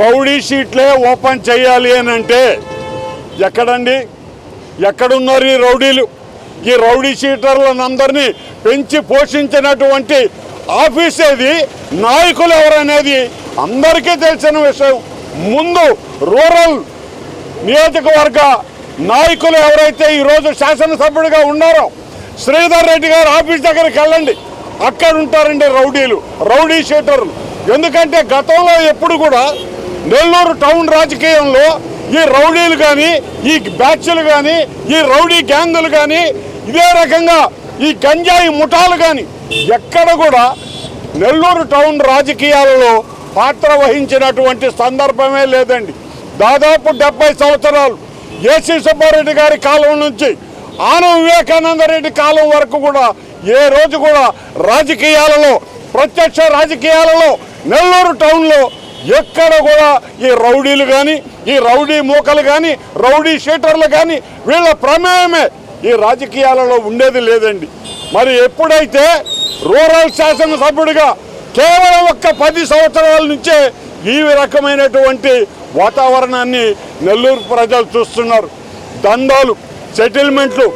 Rowdy షీట్లే open చేయాలి అని అంటే ఎక్కడండి? ఎక్కడున్నారు ఈ రౌడీలు? ఈ రౌడీ షీటర్లను అందరినీ పెంచి పోషించినటువంటి ఆఫీస్ ఏది నాయకులు ఎవరనేది అందరికీ తెలిసిన విషయం. ముందు రూరల్ నియోజకవర్గ నాయకులు ఎవరైతే ఈరోజు శాసనసభ్యుడిగా ఉన్నారో శ్రీధర్ రెడ్డి గారు ఆఫీస్ దగ్గరికి వెళ్ళండి. అక్కడ ఉంటారండి రౌడీలు రౌడీ షీటర్లు. ఎందుకంటే గతంలో ఎప్పుడు కూడా నెల్లూరు టౌన్ రాజకీయంలో ఈ రౌడీలు కానీ ఈ బ్యాచ్లు కానీ ఈ రౌడీ గ్యాంగులు కానీ ఇదే రకంగా ఈ గంజాయి ముఠాలు కానీ ఎక్కడ కూడా నెల్లూరు టౌన్ రాజకీయాలలో పాత్ర వహించినటువంటి సందర్భమే లేదండి. దాదాపు డెబ్బై సంవత్సరాలు ఏసీ సుబ్బారెడ్డి గారి కాలం నుంచి ఆనం వివేకానంద రెడ్డి కాలం వరకు కూడా ఏ రోజు కూడా రాజకీయాలలో ప్రత్యక్ష రాజకీయాలలో నెల్లూరు టౌన్లో ఎక్కడ కూడా ఈ రౌడీలు కానీ ఈ రౌడీ మూకలు కానీ రౌడీ షీటర్లు కానీ వీళ్ళ ప్రమేయమే. ఈ రాజకీయాలలో ఉండేది లేదండి. మరి ఎప్పుడైతే రూరల్ శాసనసభ్యుడిగా కేవలం ఒక్క పది సంవత్సరాల నుంచే ఈ రకమైనటువంటి వాతావరణాన్ని నెల్లూరు ప్రజలు చూస్తున్నారు. దండాలు సెటిల్మెంట్లు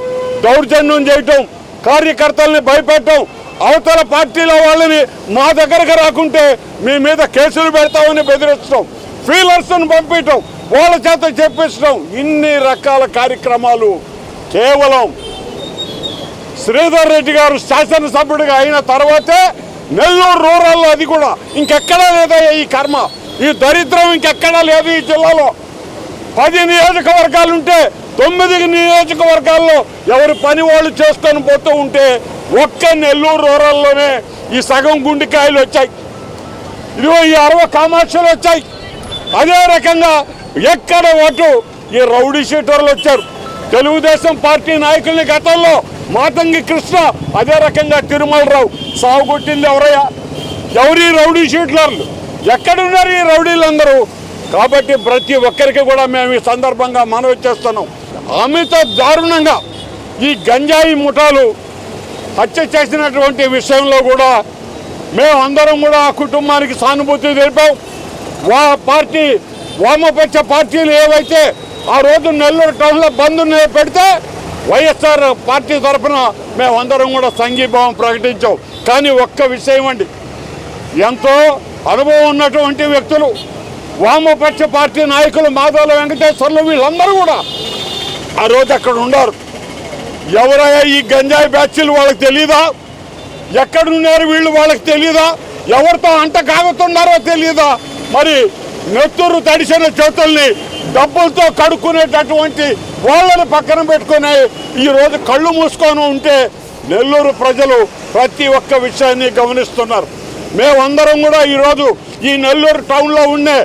దౌర్జన్యం చేయటం కార్యకర్తల్ని భయపెట్టడం అవతల పార్టీల వాళ్ళని మా దగ్గరకు రాకుంటే మీ మీద కేసులు పెడతామని బెదిరించడం ఫీలర్స్ను పంపించడం వాళ్ళ చేత చెప్పించడం ఇన్ని రకాల కార్యక్రమాలు కేవలం శ్రీధర్ రెడ్డి గారు శాసనసభ్యుడిగా అయిన తర్వాతే నెల్లూరు రూరల్లో అది కూడా. ఇంకెక్కడా లేదయ్యా ఈ కర్మ? ఈ దరిద్రం ఇంకెక్కడా లేదు ఈ జిల్లాలో. పది నియోజకవర్గాలు ఉంటే తొమ్మిది నియోజకవర్గాల్లో ఎవరి పని వాళ్ళు చేసుకొని పోతూ ఉంటే ఒక్క నెల్లూరు రూరల్లోనే ఈ సగం గుండెకాయలు వచ్చాయి. ఇదిగో ఈ అరవ కామాక్షలు వచ్చాయి. అదే రకంగా ఎక్కడ ఓటు ఈ రౌడీ షీటర్లు వచ్చారు. తెలుగుదేశం పార్టీ నాయకుల్ని గతంలో మాతంగి కృష్ణ అదే రకంగా తిరుమలరావు. సాగుకొట్టింది ఎవరయ్యా? ఎవరి రౌడీ షీట్లర్లు? ఎక్కడున్నారు ఈ రౌడీలందరూ? కాబట్టి ప్రతి ఒక్కరికి కూడా మేము ఈ సందర్భంగా మనవి చేస్తున్నాం. అమిత దారుణంగా ఈ గంజాయి ముఠాలు హత్య చేసినటువంటి విషయంలో కూడా మేము అందరం కూడా ఆ కుటుంబానికి సానుభూతి తెలిపాం. వా పార్టీ వామపక్ష పార్టీలు ఏవైతే ఆ రోజు నెల్లూరు టౌన్లో బంద్ పెడితే వైఎస్ఆర్ పార్టీ తరఫున మేమందరం కూడా సంఘీభావం ప్రకటించాం. కానీ ఒక్క విషయం అండి ఎంతో అనుభవం ఉన్నటువంటి వ్యక్తులు వామపక్ష పార్టీ నాయకులు మాధవ వెంకటేశ్వర్లు వీళ్ళందరూ కూడా ఆ రోజు అక్కడ ఉన్నారు ఎవరయ్యా ఈ గంజాయి బ్యాచ్లు వాళ్ళకి తెలీదా? ఎక్కడున్నారు వీళ్ళు వాళ్ళకి తెలీదా? ఎవరితో అంట కాగుతున్నారో తెలీదా? మరి నెత్తురు తడిసిన చేతుల్ని డబ్బులతో కడుక్కునేటటువంటి వాళ్ళని పక్కన పెట్టుకుని ఈరోజు కళ్ళు మూసుకొని ఉంటే నెల్లూరు ప్రజలు ప్రతి ఒక్క విషయాన్ని గమనిస్తున్నారు. మేమందరం కూడా ఈరోజు ఈ నెల్లూరు టౌన్లో ఉండే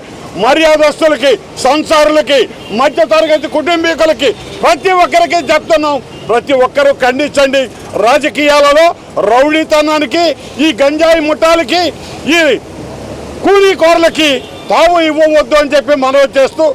మర్యాదస్తులకి సంసారులకి మధ్యతరగతి కుటుంబీకులకి ప్రతి ఒక్కరికి చెప్తున్నాం. ప్రతి ఒక్కరూ ఖండించండి. రాజకీయాలలో రౌడీతనానికి ఈ గంజాయి ముఠాలకి ఈ కూలీకోరలకి తాము ఇవ్వవద్దు అని చెప్పి మనవి చేస్తూ